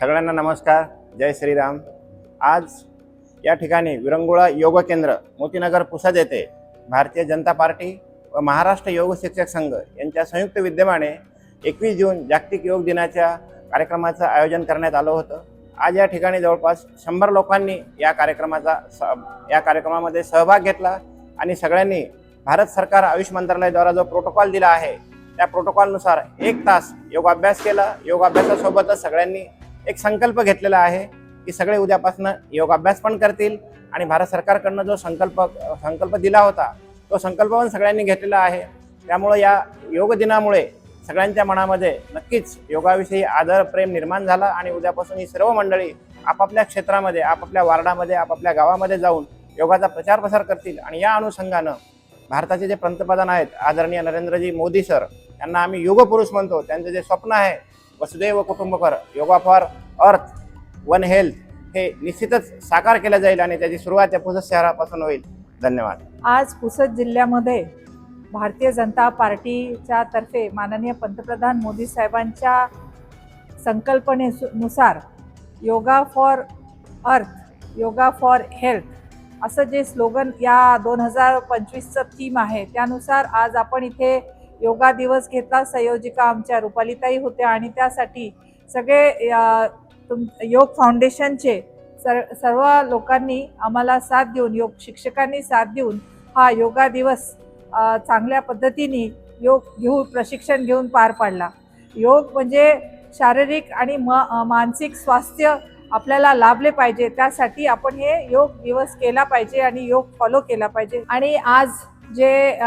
सगळ्यांना नमस्कार जय श्रीराम. आज या ठिकाणी विरंगुळा योग केंद्र मोतीनगर पुसद येथे भारतीय जनता पार्टी व महाराष्ट्र योग शिक्षक संघ यांच्या संयुक्त विद्यमाने एकवीस जून जागतिक योग दिनाच्या कार्यक्रमाचं आयोजन करण्यात आलं होतं. आज या ठिकाणी जवळपास शंभर लोकांनी या कार्यक्रमाचा स या कार्यक्रमामध्ये सहभाग घेतला आणि सगळ्यांनी भारत सरकार आयुष मंत्रालयाद्वारा जो प्रोटोकॉल दिला आहे त्या प्रोटोकॉलनुसार एक तास योगाभ्यास केला. योगाभ्यासासोबतच सगळ्यांनी एक संकल्प घेतलेला आहे की सगळे उद्यापासून योगाभ्यास पण करतील आणि भारत सरकारकडनं जो संकल्प संकल्प दिला होता तो संकल्प पण सगळ्यांनी घेतलेला आहे. त्यामुळं या योग दिनामुळे सगळ्यांच्या मनामध्ये नक्कीच योगाविषयी आदर प्रेम निर्माण झाला आणि उद्यापासून ही सर्व मंडळी आपापल्या क्षेत्रामध्ये आपापल्या वार्डामध्ये आपापल्या गावामध्ये जाऊन योगाचा प्रचार प्रसार करतील. आणि या अनुषंगानं भारताचे जे पंतप्रधान आहेत आदरणीय नरेंद्रजी मोदी सर यांना आम्ही युगपुरुष म्हणतो. त्यांचं जे स्वप्न आहे वसुदैव कुटुंबकर yoga for earth one health हे निश्चितच साकार केलं जाईल आणि त्याची सुरुवात या पुसद शहरापासून होईल. धन्यवाद. आज पुसद जिल्ह्यामध्ये भारतीय जनता पार्टीच्या तर्फे माननीय पंतप्रधान मोदी साहेबांच्या संकल्पनेनुसार योगा फॉर अर्थ योगा फॉर हेल्थ असं जे स्लोगन या दोन हजार पंचवीसचं थीम आहे त्यानुसार आज आपण इथे योगा दिवस घेतला संयोजिका आमच्या रुपालिताई होत्या आणि त्यासाठी सगळे तुम योग फाउंडेशनचे सर सर्व लोकांनी आम्हाला साथ देऊन योग शिक्षकांनी साथ देऊन हा योगा दिवस चांगल्या पद्धतीने योग घेऊन प्रशिक्षण घेऊन पार पाडला. योग म्हणजे शारीरिक आणि म मानसिक स्वास्थ्य आपल्याला लाभले पाहिजे. त्यासाठी आपण हे योग दिवस केला पाहिजे आणि योग फॉलो केला पाहिजे. आणि आज जे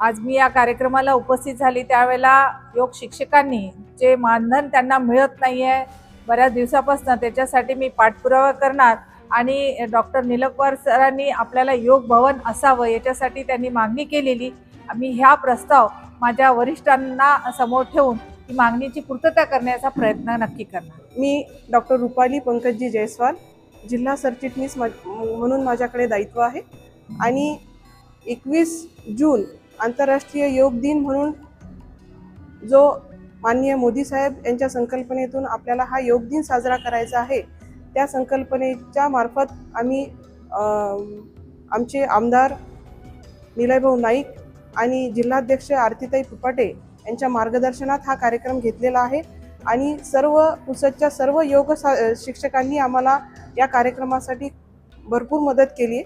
आज मी या कार्यक्रमाला उपस्थित झाली. त्यावेळेला योग शिक्षकांनी जे मानधन त्यांना मिळत नाही आहे बऱ्याच दिवसापासून त्याच्यासाठी मी पाठपुरावा करणार आणि डॉक्टर निलकवार सरांनी आपल्याला योग भवन असावं याच्यासाठी त्यांनी मागणी केलेली. मी ह्या प्रस्ताव माझ्या वरिष्ठांना समोर ठेवून ही मागणीची पूर्तता करण्याचा प्रयत्न नक्की करणार. मी डॉक्टर रुपाली पंकजजी जयस्वाल जिल्हा सरचिटणीस म्हणून माझ्याकडे दायित्व आहे. आणि एकवीस जून आंतरराष्ट्रीय योग दिन म्हणून जो माननीय मोदी साहेब यांच्या संकल्पनेतून आपल्याला हा योग दिन साजरा करायचा आहे त्या संकल्पनेच्या मार्फत आम्ही आमचे आमदार निलयभाऊ नाईक आणि जिल्हाध्यक्ष आरतीताई फुपाटे यांच्या मार्गदर्शनात हा कार्यक्रम घेतलेला आहे आणि सर्व पुसदच्या सर्व योग सा शिक्षकांनी आम्हाला या कार्यक्रमासाठी भरपूर मदत केली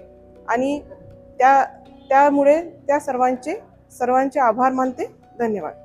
आणि त्या त्यामुळे त्या सर्वांचे सर्वांचे आभार मानते. धन्यवाद.